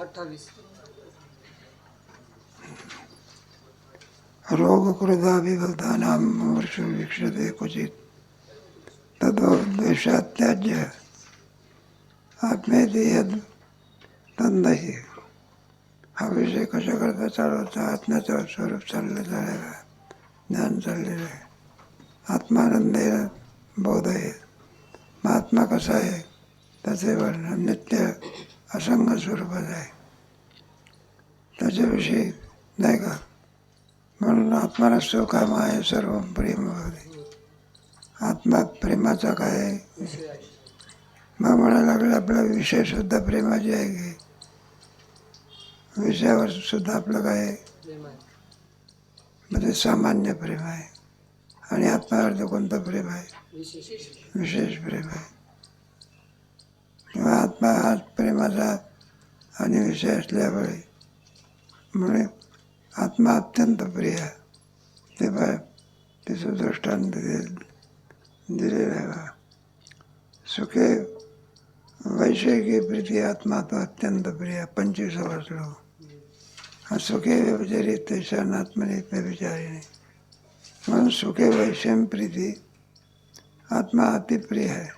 अठ्ठावीस. रोगकृदाभिभूतानां वर्षो वीक्षते क्वचित् ततो द्वेषात् त्याज्य आत्मेति यद तंदही हा विषय कशा करता चालवायचा आत्म्याचं स्वरूप चाललं झालेलं आहे ज्ञान चाललेलं आहे आत्मानंद आहे बोध आहे महात्मा कसा आहे? त्याचे वर्णन नित्य असंग स्वरूपात आहे। त्याच्याविषयी नाही का? म्हणून आत्माला सुखाम आहे सर्व प्रेम भवते। आत्मा प्रेमाचा काय आहे? मग म्हणायला लागलं आपला विषय सुद्धा आहे की? विषयावर सुद्धा आपलं काय आहे? म्हणजे सामान्य प्रेम आहे. आणि आत्म्यावरती कोणतं प्रेम आहे? विशेष प्रेम आहे. किंवा आत्मा हा प्रेमाचा आणि विषय असल्यामुळे म्हणून आत्मा अत्यंत प्रिय आहे. ते पाय तिचं दृष्टांत दिलेलं आहे सुखे वैषयिकी प्रीती आत्मा तो अत्यंत प्रिय पंचवीसावा श्लोक हो. हा सुखे व्यभिचारी तेशान व्यभिचारिणी म्हणून सुखे वैषम प्रीती आत्मा अतिप्रिय आहे.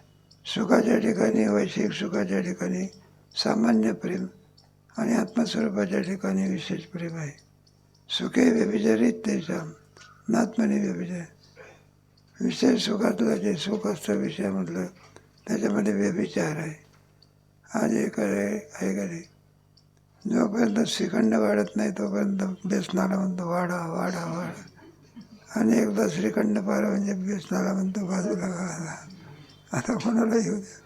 सुखाच्या ठिकाणी वैश्विक सुखाच्या ठिकाणी सामान्य प्रेम आणि आत्मस्वरूपाच्या ठिकाणी विशेष प्रेम आहे. सुखे व्यभिचारित तेजाम नात्मने व्यभिचार विषय सुखातलं जे सुख असतं विषयामधलं त्याच्यामध्ये व्यभिचार आहे. आज एक आहे आहे का नाही? जोपर्यंत श्रीखंड वाढत नाही तोपर्यंत बेसनाला म्हणतो वाढा वाढा वाढा. आणि एकदा श्रीखंड पाहिलं म्हणजे बेसनाला म्हणतो बाजूला घाला. आता कोणाला येऊ द्या.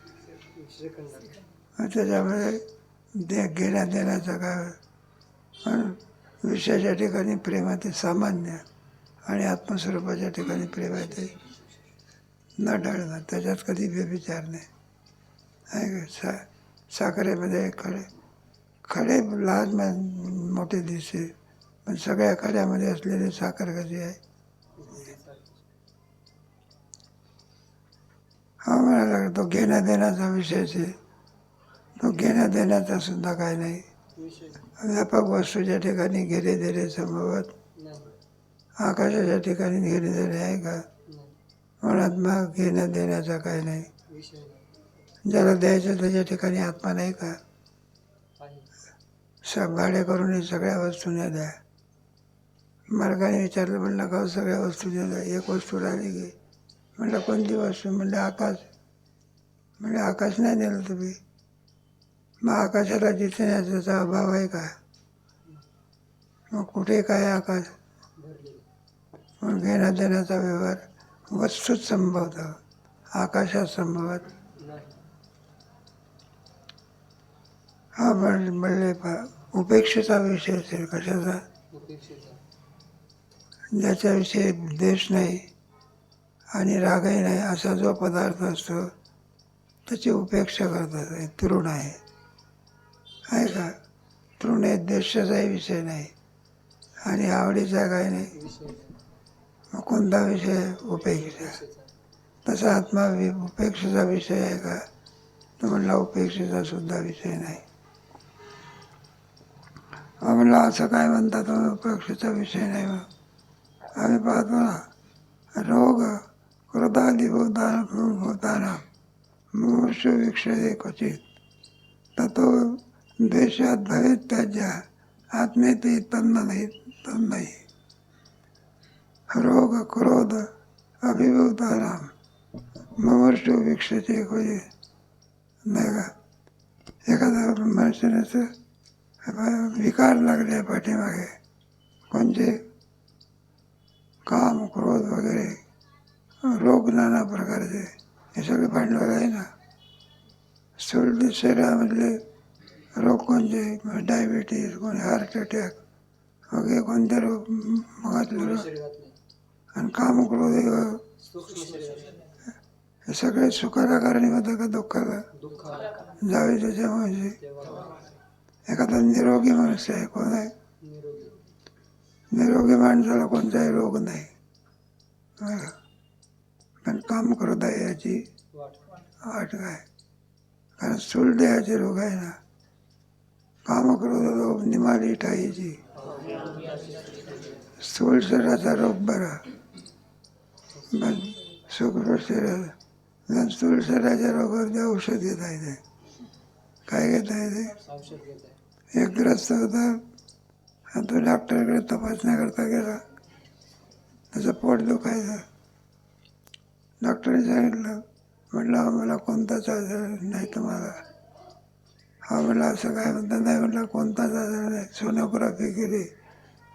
त्याच्यामुळे दे घेण्या देण्याचं काय? पण विषयाच्या ठिकाणी प्रेम आहे ते सामान्य. आणि आत्मस्वरूपाच्या ठिकाणी प्रेम आहे ते न ढळणं त्याच्यात कधी व्यभिचार नाही आहे सा साखरेमध्ये खडे खडे लहान म- मोठे दिसते पण सगळ्या खड्यामध्ये असलेली साखर कशी आहे हा म्हणायला लागला तो घेण्या देण्याचा विषयच आहे तो घेण्या देण्याचा सुद्धा काय नाही। व्यापक वस्तूच्या ठिकाणी घेणे देणे संभवत। आकाशाच्या ठिकाणी घेणे देणे आहे का नाही म्हणत मग घेण्या देण्याचा काय नाही. ज्याला द्यायचं त्याच्या ठिकाणी आत्मा नाही का? आहे भाडे करून सगळ्या वस्तू नाही द्या. मार्गाने विचारलं म्हणलं का सगळ्या वस्तू नाही द्या. एक वस्तू राहिली की. म्हणलं कोणती वस्तू? म्हणलं आकाश. म्हणजे आकाश नाही दिलं तुम्ही. मग आकाशाला जिथे नाही त्याचा अभाव आहे का? मग कुठे काय आकाश? मग घेण्या देण्याचा व्यवहार. वस्तूत संभवतं आकाशात संभवत हा म्हण म्हणले पा उपेक्षेचा विषय असेल कशाचा? ज्याच्याविषयी द्वेष नाही आणि रागही नाही असा जो पदार्थ असतो त्याची उपेक्षा करतात तृण आहे. आहे का? तृण हे द्वेषाचाही विषय नाही आणि आवडीचा काही नाही. मग कोणता विषय उपेक्षा तसा आत्मा वि उपेक्षेचा विषय आहे का तर म्हणला उपेक्षेचा सुद्धा विषय नाही। अहो असं काय म्हणता तुम्ही उपेक्षेचा विषय नाही म्हणून आम्ही पाहतो ना रोग क्रोधादिभूतान होताना मुमुक्षु वीक्षते क्वचित ततो द्वेषात भवेत त्याज्या नाही तन्न आहे रोग क्रोध अभिभूतानाम ममर्षो वीक्षते कोणी नाही का एखाद्या मनुष्याने विकार लागले पाठीमागे कोणते काम क्रोध वगैरे रोग नाना प्रकारचे हे सगळे भांडवल आहे ना? स्थूल शरीरामधले रोग कोणते? डायबिटीज कोणी हार्ट अटॅक वगैरे कोणते रोग मगातले रोग? आणि काम करू हे हे सगळे सुखाला कारणीभूत का दुःखाला? जावे त्याच्या म्हणजे एखादा निरोगी माणूस आहे कोण आहे? निरोगी माणसाला कोणताही रोग नाही. पण काम करत आहे याची. वाट काय? कारण सूल देहाचे रोग आहे ना. काम करत रोग निमाली ठाईची. स्थूल शरीराचा रोग बरा. पण तुळशी राजा जर रोगावरती औषध घेता आहे काय घेता येते एक ग्रस्त होता आणि तो डॉक्टरकडे तपासण्याकरता गेला त्याचं पोट दुखायचं डॉक्टरने सांगितलं म्हटलं हा मला कोणताच आजार नाही तुम्हाला हा म्हटलं असं काय म्हणता नाही म्हटलं कोणताच आजार नाही सोनोग्राफी केली.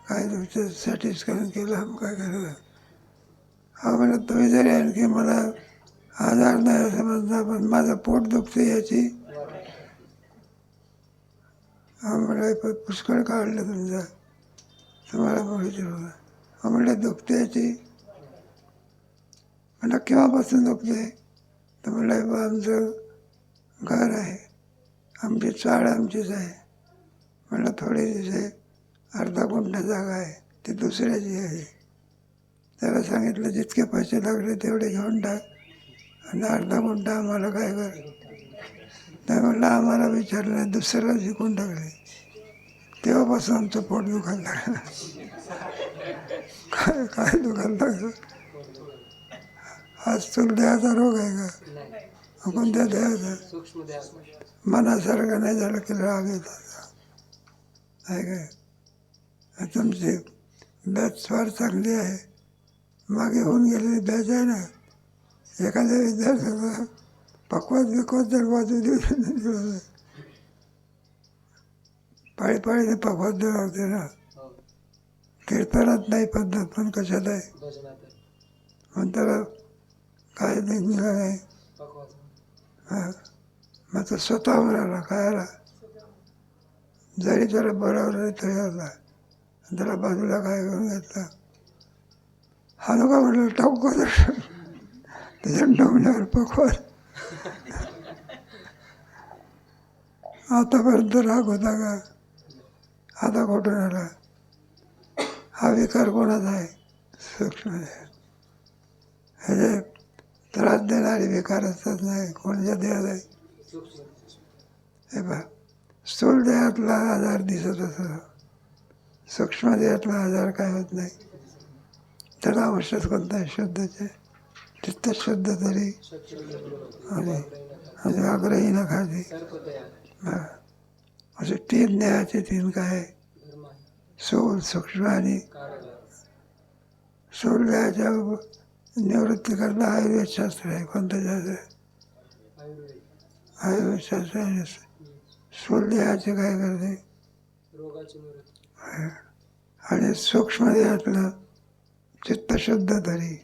काय तुमचं सॅटिस्फॅक्शन केलं? हम काय केलं हा म्हणलं तुम्ही जरी आणखी मला आजार नाही असं पण माझं पोट दुखते याची. आम्हाला पुष्कळ काढलं तुमचा. तुम्हाला बघितलं होता म्हणलं दुखते याची. म्हणलं केव्हापासून दुखते तर म्हणलं बा आमचं घर आहे. आमची चाळ आमचीच आहे. म्हणलं थोडी दिवस अर्धा गुंठा जागा आहे. ती दुसऱ्याची आहे. त्याला सांगितलं जितके पैसे लागले तेवढे घेऊन टाक. आणि अर्धा गुंठा आम्हाला काय कर? नाही म्हणलं आम्हाला विचारलं नाही दुसऱ्याला शिकून टाकले तेव्हापासून आमचं पोट दुखायला लागलं. काय काय दुखायला लागलं? आज तुला देहाचा रोग आहे का? कोणत्या देहाचा. मनासारखं नाही झालं की राग येतात आहे काय? तुमची बॅच फार चांगली आहे. मागे होऊन गेलेली ना एखाद्या विद्यार्थ्याला पकवात बिकवात जर बाजू देऊ पाळी पाळीने पकवात लागते ना. हो. कीर्तनात नाही पद्धत पण कशात आहे? त्याला काय निघालं नाही हा. मग तो स्वतःवर आला काय आला? जरी त्याला नाही तरी आला त्याला बाजूला काय करून घेतला? हा नका म्हटलं टाकू का दर्शन त्याच्या डोंगण्यावर पकवाल आतापर्यंत राग होता का? आता कुठून आला? हा विकार कोणाचा आहे? सूक्ष्म आहे. ह्याचे त्रास देणारे विकार असतात नाही कोणाच्या देहात आहे? हे पहा. स्थूल देहातला आजार दिसत असतो. सूक्ष्म देहातला आजार काय होत नाही. त्याला औषध कोणतं आहे शुद्धचे चित्त शुद्ध तरी आणि आणि आग्रही न खाते सर्प असे तीन देहाचे तीन काय? सोल सूक्ष्म आणि सोल देहाच्या निवृत्ती करता आयुर्वेद शास्त्र आहे. कोणतं शास्त्र? आयुर्वेदशास्त्र आयुर्वेद शास्त्र सोल देहाचे काय करते? आणि सूक्ष्म देहातलं चित्तशुद्ध तरी.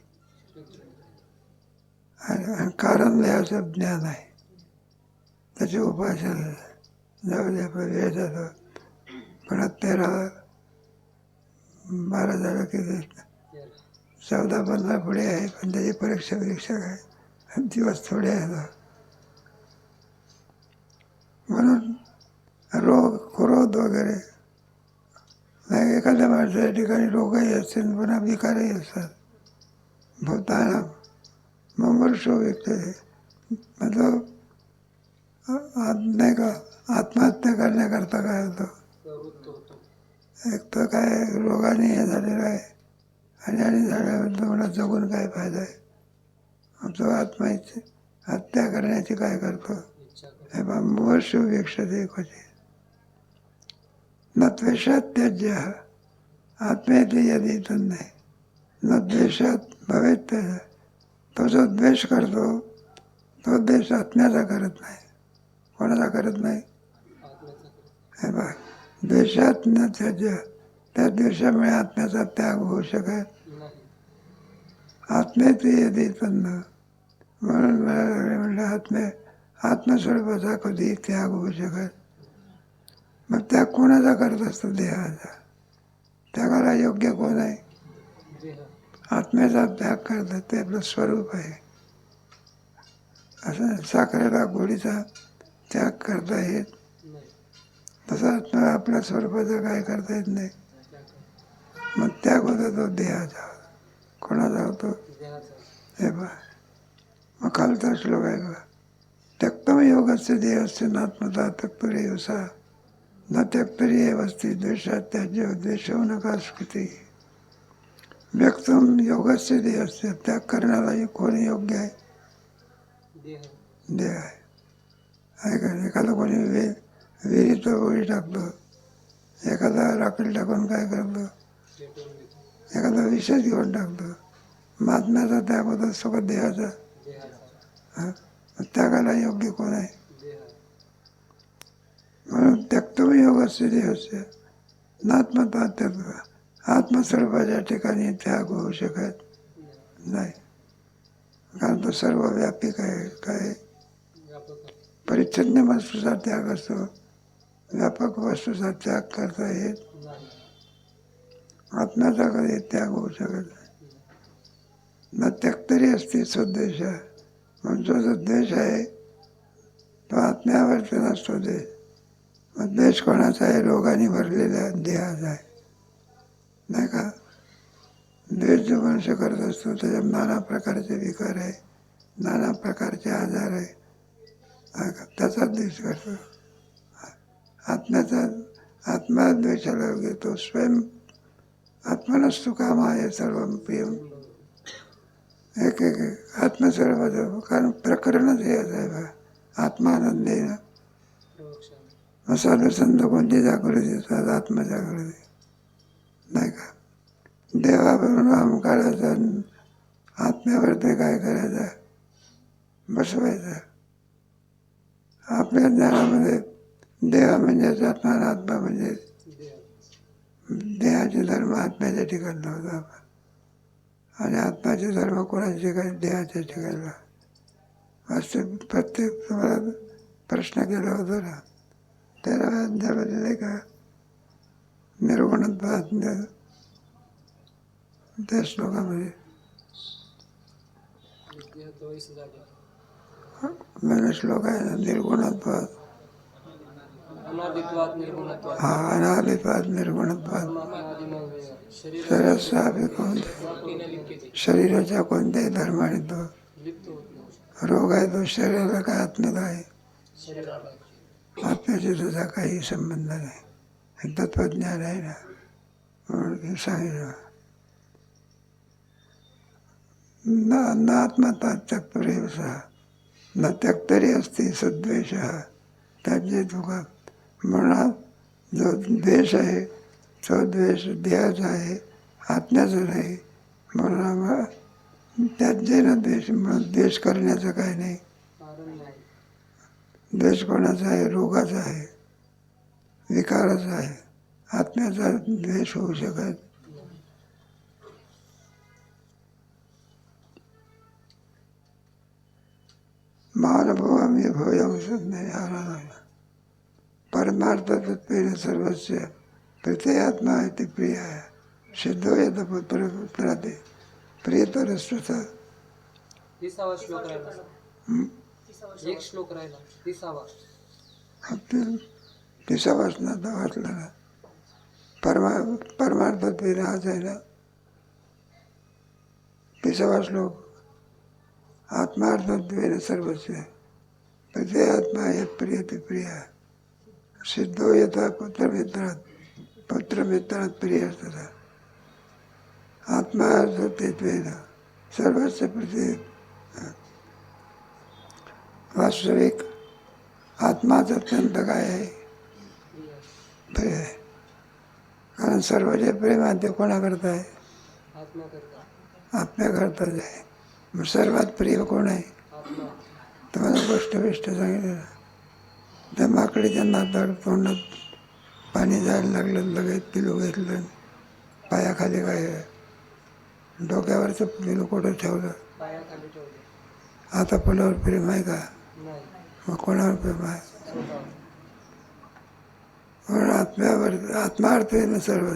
आणि कारण लिहायचं ज्ञान आहे. त्याची उपासना जाऊ दे आपला वेळ जातो पण तेरा बारा झालं की चौदा पंधरा पुढे आहे पण त्याची परीक्षा परीक्षा काय? दिवस थोडे आहेत. म्हणून रोग क्रोध वगैरे नाही एखाद्या माणसाच्या ठिकाणी रोगही असतील पुन्हा विकारही असतात. भूताना मुमूर्षो व्यक्ती मतलब आत- नाही का आत्महत्या करण्याकरता काय होतं? होतो एक तर काय रोगाने हे झालेलं आहे. आणि आणि झाल्यानंतर मला जगून काय फायदा आहे? आमचं आत्महत्या हत्या करण्याची काय करतो? हे बा मोर्ष वीक्षते क्वचित न द्वेषात त्याज्य आत्मेते यदी नाही न द्वेषात भवेत त्याचा तो जो द्वेष करतो तो द्वेष आत्म्याचा करत नाही। कोणाचा करत नाही? हे बा द्वेषात न त्याज्य त्या द्वेषामुळे आत्म्याचा त्याग होऊ शकत नाही यदि तन्न म्हणून मला लागले म्हणजे आत्मे आत्मस्वरूपाचा कधी त्याग होऊ शकत मग त्या कोणाचा करत असतो देहाचा त्यागाला योग्य कोण आहे? आत्म्याचा त्याग करतात ते आपलं स्वरूप आहे. असं साखरेला गोडीचा त्याग करता येत तसा तसं आत्मा आपल्या स्वरूपाचा काय करता येत नाही. मग त्याग होता तो देहाचा. कोणाचा होतो? हे बा मग खालचा श्लोक आहे बा त्यक्तम योगस्य देहस्य नात्मता त्यक्तुरे सा न ते एव अस्ति द्वेषात त्याज्य द्वेषो नका स्मृती व्यक्तम योगस्य असते त्याग करण्यालाही कोणी योग्य आहे देह आहे आहे का एखादा कोणी वे विहिरीत गोळी टाकलं एखादा राखेल टाकून काय करलं एखादा विषय घेऊन टाकलं महात्म्याचा त्यामध्ये सगळं देहाचा हां हा? त्यागाला योग्य कोण आहे म्हणून त्यक्तम योगस्य देहस्य नात्मता त्यक्त आत्मस्वरूपाच्या ठिकाणी त्याग होऊ शकत नाही. कारण तो सर्व व्यापिक आहे काय? परिच्छन्न परिच्छिन्न वस्तूचा त्याग असतो. व्यापक वस्तूचा त्याग करता येत आत्म्याचा कधी त्याग होऊ शकत नाही. न त्यक्तरी असते स्वद्देश म्हणून जो जो द्वेष आहे तो आत्म्यावरती नसतो देश मग द्वेष कोणाचा आहे? रोगाने भरलेला देहाचा आहे. नाही का? द्वेष जो मनुष्य करत असतो त्याच्यात नाना प्रकारचे विकार आहे नाना प्रकारचे आजार आहे. का? त्याचा द्वेष करतो. आत्म्याचा आत्मा द्वेषाला घेतो स्वयं आत्मनस्तु काम आहे सर्व प्रियम एक एक आत्मस्वरूपाचं कारण प्रकरणच हे असं आहे बघा आत्मानंदेनं प्रवक्षाने मग कोणती जागृती देतात आत्मजागृती नाही का? देवावरून राम काढायचा आत्म्यावरती काय करायचं? बसवायचं. आपल्या ज्ञानामध्ये देह म्हणजेच आत्मा आत्मा म्हणजे देहाचे धर्म आत्म्याच्या ठिकाणी होता आणि आत्म्याचे धर्म कोणाच्या ठिकाणी? देहाच्या ठिकाणी असे प्रत्येक तुम्हाला प्रश्न केला होता ना? तेरा अध्यामध्ये नाही का निर्गुणत्वात न- त्या श्लोकामध्ये देहाचा वयस जागे नवीन श्लोक आहे ना निर्गुणत्वात अनादित्वात निर्गुणत्वात हा अनादित्वात निर्गुणत्वात परमात्मादिमय शरीर शरीराचा कोणते वाक्येने लिप्यते शरीराच्या कोणत्याही धर्माने तो लिप्त होत नाही रोग आहे तो शरीराला काय आत्म्याला आहे शरीराला आत्म्याशी तुझा काही संबंध नाही. तत्वज्ञान आहे ना. म्हणून सांगितलं. न न आत्मता त्यक्तुरेवसा न त्यक्तरी असते सद्वेष. त्याचे तुका म्हणा जो द्वेष आहे तो द्वेष देहाचा आहे आत्म्याचा नाही. म्हणून आम्हाला त्याचे ना द्वेष म्हणून द्वेष करण्याचं काही नाही. द्वेष कोणाचा आहे रोगाचा आहे विकाराचा आहे आत्म्याचा द्वेष होऊ शकत महानुभव आम्ही भव्यांशत नाही आला परमार्थ तत्वेन सर्वस्व प्रत्ययात्मा आहे ते प्रिय आहे. सिद्ध येत पुत्र पुत्राते प्रियतर स्वतः एक श्लोक राहिला तिसावा आपलं तिसा वाचनात वाचलं ना. परमा परमार्थत्वेन आज आहे ना. तिसावा श्लोक. आत्मार्थत्वेन सर्वस्व प्रत्यय आत्मा यत प्रिय ते प्रिय सिद्धो यथा पुत्रमित्रात पुत्रमित्रात प्रिय असतात. आत्मार्थत्वेन सर्वस्व प्रति वास्तविक आत्माच अत्यंत काय आहे? प्रिय आहे. कारण सर्व जे प्रेम आहे ते कोणाकरता आहे? आत्मा करता आपल्याकरताच आहे. मग सर्वात प्रिय कोण आहे? तुम्हाला गोष्ट बिष्ट सांगितलं त्या माकडीच्या नाताळ तोंडात पाणी जायला लागलं लगेच पिलू घेतलं पायाखाली काय आहे? डोक्यावरचं पिलू कुठं ठेवलं? आता फुलावर प्रेम आहे का? मग कोणावर प्रेम आहे? म्हणून आत्म्यावर आत्मार्थ ना सर्व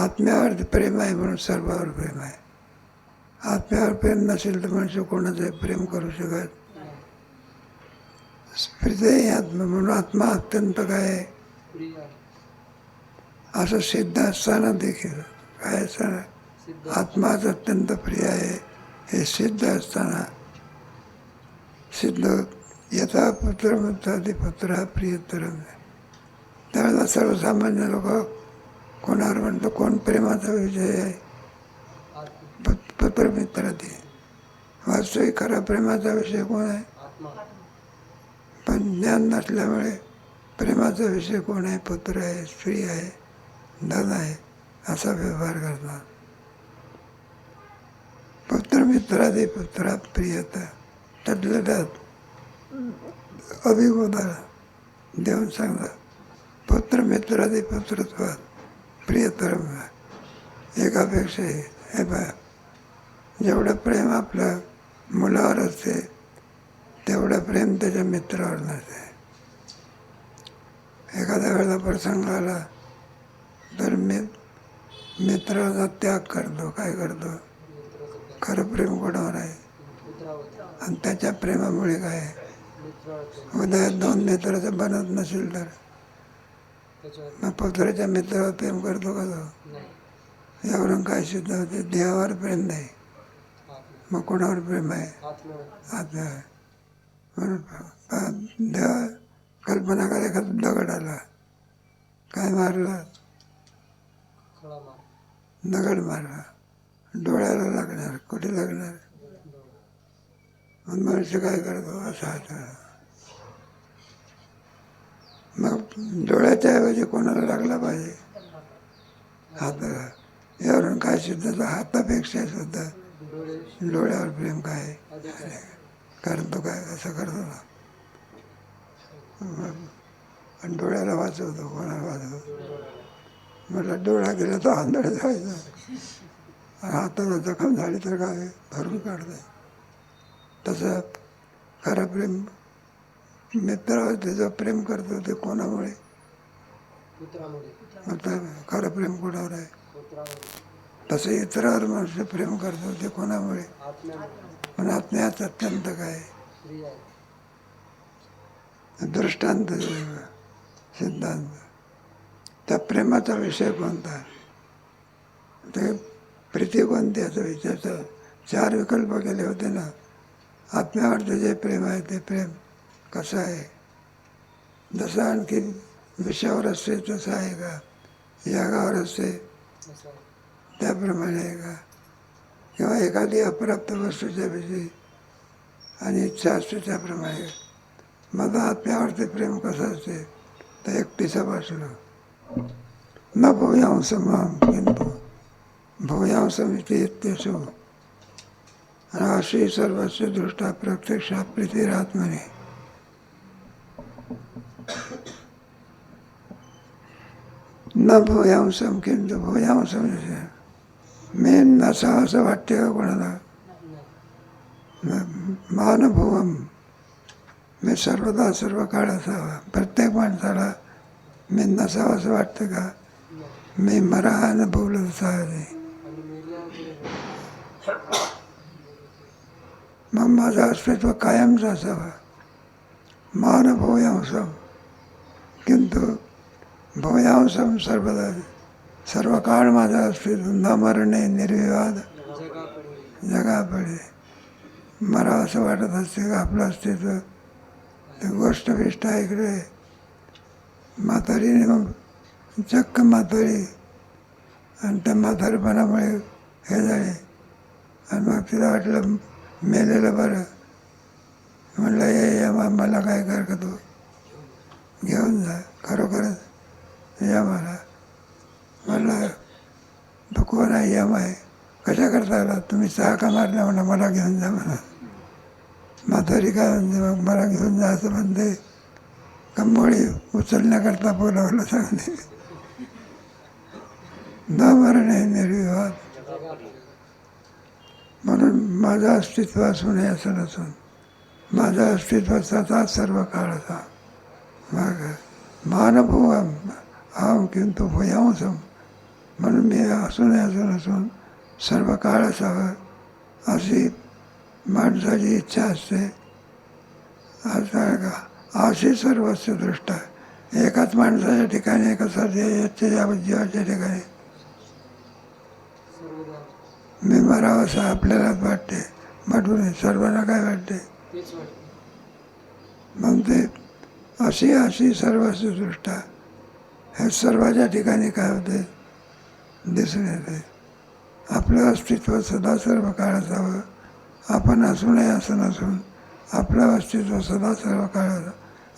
आत्म्यावर प्रेम आहे म्हणून सर्वावर प्रेम आहे. आत्म्यावर प्रेम नसेल तर मनुष्य कोणाचं प्रेम करू शकत स्प्रिय आत्मा म्हणून आत्मा अत्यंत काय आहे? असं सिद्ध असताना देखील काय असताना आत्माच अत्यंत प्रिय आहे. हे सिद्ध असताना सिद्ध. यथा पुत्र मुक्तादी पुत्र हा प्रियतर त्यावेळेला सर्वसामान्य लोक कोणावर म्हणतो कोण प्रेमाचा विषय आहे? पुत्र पु- वास्तविक खरा प्रेमाचा विषय कोण आहे? पण ज्ञान नसल्यामुळे प्रेमाचा विषय कोण आहे? पुत्र आहे स्त्री आहे धन आहे असा व्यवहार करतात. पुत्र मित्रादी पुत्रा प्रियता त्यातल्या त्यात अभिगोदाला देऊन सांगा पुत्र मित्रादी पुत्रत्वात प्रियतरम एकापेक्षा हे बा जेवढं प्रेम आपलं मुलावर असते तेवढं प्रेम त्याच्या मित्रावर नसते. एखाद्या वेळेला प्रसंग आला तर मी मित्राचा त्याग करतो. काय करतो? खरं प्रेम कोणावर आहे? आणि त्याच्या प्रेमामुळे काय? आहे? उद्या दोन मित्राचं बनत नसेल तर? मग पत्राच्या मित्रावर प्रेम करतो का तो? यावरून काय सिद्ध होते? देवावर प्रेम नाही. मग कोणावर प्रेम आहे? आत्म्यावर. आता म्हणून देवा कल्पना करा एखादा दगड आला. काय मारला? दगड मारला. डोळ्याला लागणार. कुठे लागणार? आणि मनुष्य काय करतो असा हात मग डोळ्याच्या ऐवजी कोणाला लागला पाहिजे? हाताला यावरून काय सिद्ध होतं? हातापेक्षा सुद्धा डोळ्यावर प्रेम काय? कारण तो काय असं करतो ना? आणि डोळ्याला वाचवतो कोणाला वाचवतो? म्हटलं डोळा गेला तर आंधळ जायचं. हाताला जखम झाली तर काय? भरून काढते तसं खरं प्रेम मित्रावर त्याचं प्रेम करतो ते कोणामुळे? खरं प्रेम कोणावर आहे? तसं इतरावर मनुष्य प्रेम करतो ते कोणामुळे? पण आत्म्यात अत्यंत काय? दृष्टांत सिद्धांत. त्या प्रेमाचा विषय कोणता? ते प्रीती कोणती? याचा विचारचं चार विकल्प केले होते ना. आत्म्यावरचं जे प्रेम आहे ते प्रेम कसं आहे? जसं आणखी विषयावर असते तसं आहे का? यागावर असते त्याप्रमाणे आहे का? किंवा एखादी अप्राप्त वस्तूच्या विषयी आणि इच्छा असते त्याप्रमाणे. माझं आत्म्यावरती प्रेम कसं असते? तर एकटीचा बसलो न भूयांसम किंतु. भूयांसमिती इत्यसो राशी सर्वस्व दृष्टा प्रत्यक्ष प्रीतिरात्मने न भूयांसम किंतु भूयांसम मी नसावं असं वाटते का कोणाला नाही मानभुवम मी सर्वदा सर्व काळ असावा प्रत्येक माणसाला मी नसावं असं वाटतं का। नाही मी मरा अनुभवलं असावे आणि मेल्यावर मग माझं अस्तित्व कायमचं असावं मानभूयांसम किंतु भूयांसम सर्वदा। सर्व काळ माझा अस्तित्व न मरणे निर्विवाद। जगा पडे। मला असं वाटत असते का आपलं अस्तित्व ते गोष्ट बिष्ट ऐकले। म्हातारीने मग चक्क म्हातारी। आणि त्या म्हातारपणामुळे हे झाले. आणि मग तिला वाटलं मेलेलं बरं. म्हणलं ये ये मा- मला काय तू? घेऊन जा खरोखरच. या मला. म्हणलं तो आहे यम आहे कशा करता आला? तुम्ही सहा का मारल्या म्हणा मला घेऊन जा म्हणा. म्हातारी काय म्हणते मग मला घेऊन जा असं म्हणते. कंबोळी उचलण्याकरता बोलावलं सांगते. न आहे निर्विवाद. म्हणून माझं अस्तित्व असून हे असं नसून माझं अस्तित्व स्वतः सर्व काळाचा मग मानभू अहम किंतु भूयांसम म्हणून मी असून असं नसून सर्व काळ असावं अशी माणसाची इच्छा असते. असं का अशी सर्वस्व दृष्ट एकाच माणसाच्या ठिकाणी एकाच जीवाच्या ठिकाणी. मी मरावं असं आपल्यालाच वाटते. वाटून सर्वांना काय वाटते? मग ते अशी अशी सर्वस्व दृष्टा हे सर्वाच्या ठिकाणी काय होते? दिसून येते आपलं अस्तित्व सदा सर्व काळ असावं आपण असू नये असं नसून आपलं अस्तित्व सदा सर्व काळ.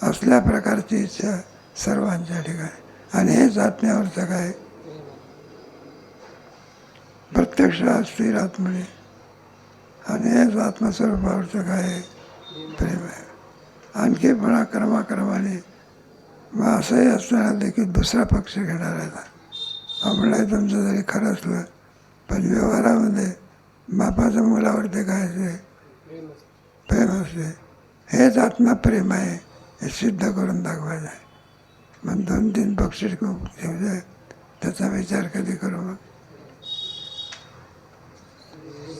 असल्या प्रकारची इच्छा सर्वांच्या ठिकाणी. आणि हेच आत्म्यावरचं काय. प्रत्यक्ष स्थिर आत्मने आणि हेच आत्मस्वरूपावरचं काय प्रेम आहे. आणखी म्हणा क्रमाक्रमाने मग असंही असताना देखील दुसरा पक्ष घेणार आहे आपण तुमचं जरी खरं असलं पण व्यवहारामध्ये बापाचं मुलावरती काय असते प्रेम असते. हेच आत्मा हेच आत्मप्रेम आहे हे सिद्ध करून दाखवायचं आहे मग दोन तीन पक्ष घेऊ त्याचा विचार कधी करू मग